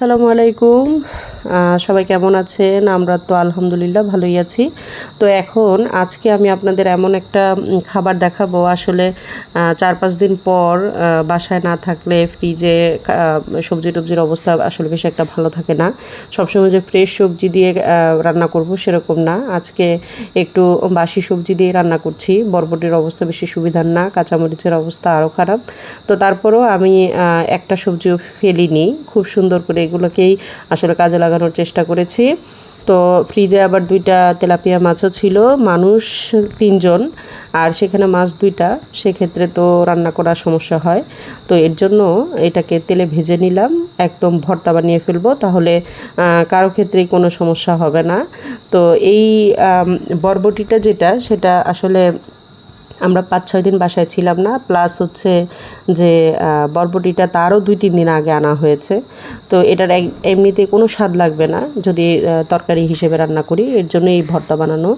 আসসালামু আলাইকুম। সবাই কেমন আছেন? আমরা তো আলহামদুলিল্লাহ ভালোই আছি। তো এখন আজকে আমি আপনাদের এমন একটা খাবার দেখাবো। আসলে চার পাঁচ দিন পর বাসায় না থাকলে ফ্রিজে সবজি টবজির অবস্থা আসলে বেশি একটা ভালো থাকে না। সবসময় যে ফ্রেশ সবজি দিয়ে রান্না করব সেরকম না। আজকে একটু বাসি সবজি দিয়ে রান্না করছি। বরবটির অবস্থা বেশি সুবিধার না, কাঁচামরিচের অবস্থা আরও খারাপ। তো তারপরেও আমি একটা সবজিও ফেলিনি। খুব সুন্দর করে এগুলোকেই আসলে কাজে লাগানোর চেষ্টা করেছি। তো ফ্রিজে আবার দুইটা তেলাপিয়া মাছও ছিল, মানুষ তিনজন, আর সেখানে মাছ দুইটা। সেক্ষেত্রে তো রান্না করার সমস্যা হয়। তো এর জন্য এটাকে তেলে ভেজে নিলাম, একদম ভর্তা বানিয়ে ফেলব, তাহলে কারও ক্ষেত্রেই কোনো সমস্যা হবে না। তো এই বরবটিটা যেটা, সেটা আসলে আমরা পাঁচ, ছয় দিন বাসায় ছিলাম না। প্লাস হচ্ছে যে বরবটিটা তারও দুই, তিন দিন আগে আনা হয়েছে। তো এটার এমনিতে কোনো স্বাদ লাগবে না যদি তরকারি হিসেবে রান্না করি। এর জন্য এই ভর্তা বানানো।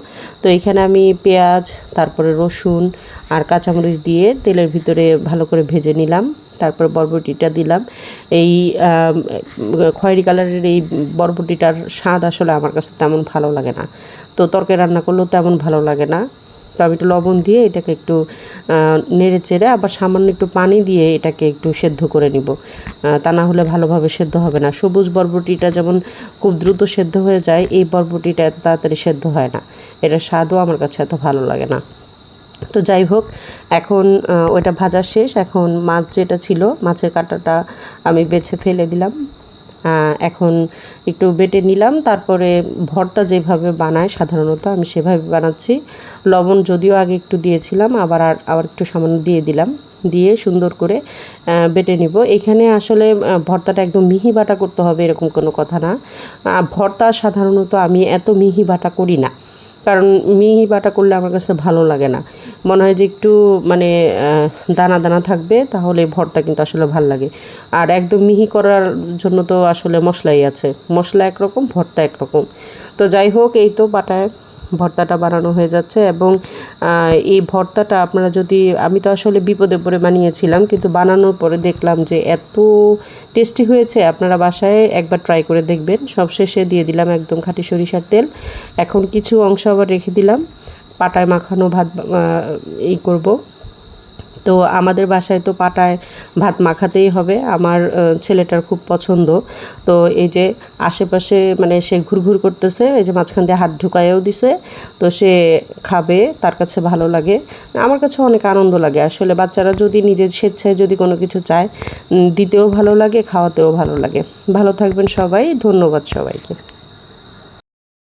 তো এখানে আমি পেঁয়াজ, তারপরে রসুন আর কাঁচামরিচ দিয়ে তেলের ভিতরে ভালো করে ভেজে নিলাম। তারপর বরবটিটা দিলাম। এই খয়েরি কালারের এই বরবটিটার স্বাদ আসলে আমার কাছে তেমন ভালো লাগে না। তো তরকারি রান্না করলেও তেমন ভালো লাগে না। তো আমি একটু লবণ দিয়ে এটাকে একটু নেড়ে চেড়ে আবার সামান্য একটু পানি দিয়ে এটাকে একটু সেদ্ধ করে নিব। তা না হলে ভালোভাবে সেদ্ধ হবে না। সবুজ বরবটিটা যেমন খুব দ্রুত সেদ্ধ হয়ে যায়, এই বরবটিটা এত তাড়াতাড়ি সেদ্ধ হয় না। এটার স্বাদও আমার কাছে এত ভালো লাগে না। তো যাই হোক, এখন ওইটা ভাজা শেষ। এখন মাছ যেটা ছিল, মাছের কাঁটাটা আমি বেছে ফেলে দিলাম। এখন একটু বেটে নিলাম, তারপরে ভর্তা যেভাবে বানায় সাধারণত আমি সেভাবে বানাচ্ছি। লবণ যদিও আগে একটু দিয়েছিলাম, আবার আর, আবার একটু সামান্য দিয়ে দিলাম। দিয়ে সুন্দর করে বেটে নিব। এখানে আসলে ভর্তাটা একদম মিহি বাটা করতে হবে এরকম কোনো কথা না। ভর্তা সাধারণত আমি এত মিহি বাটা করি না। কারণ মিহি বাটা করলে আমার কাছে ভালো লাগে না। মনে হয় যে একটু মানে দানা দানা থাকবে, তাহলে ভর্তা কিন্তু আসলে ভালো লাগে। আর একদম মিহি করার জন্য তো আসলে মশলাই আছে। মশলা একরকম, ভর্তা একরকম। তো যাই হোক, এই তো বাটায় ভর্তাটা বানানো হয়ে যাচ্ছে এবং এই ভর্তাটা আপনারা যদি, আমি তো আসলে বিপদে পড়ে বানিয়েছিলাম, কিন্তু বানানোর পরে দেখলাম যে এত টেস্টি হয়েছে, আপনারা বাসায় একবার ট্রাই করে দেখবেন। সবশেষে দিয়ে দিলাম একদম খাঁটি সরিষার তেল। এখন কিছু অংশ আবার রেখে দিলাম। পাটায় মাখানো ভাত এই করব। তো আমাদের বাসায় তো পাটায় ভাত মাখাতেই হবে। আমার ছেলেটার খুব পছন্দ। তো এই যে আশেপাশে মানে সে ঘুরঘুর করতেছে, এই যে মাঝখান দিয়ে হাত ঢুকায়ও দিছে, তো সে খাবে, তার কাছে ভালো লাগে। আমার কাছে অনেক আনন্দ লাগে। আসলে বাচ্চারা যদি নিজের স্বেচ্ছায় যদি কোনো কিছু চায় দিতেও ভালো লাগে, খাওয়াতেও ভালো লাগে। ভালো থাকবেন সবাই, ধন্যবাদ সবাইকে।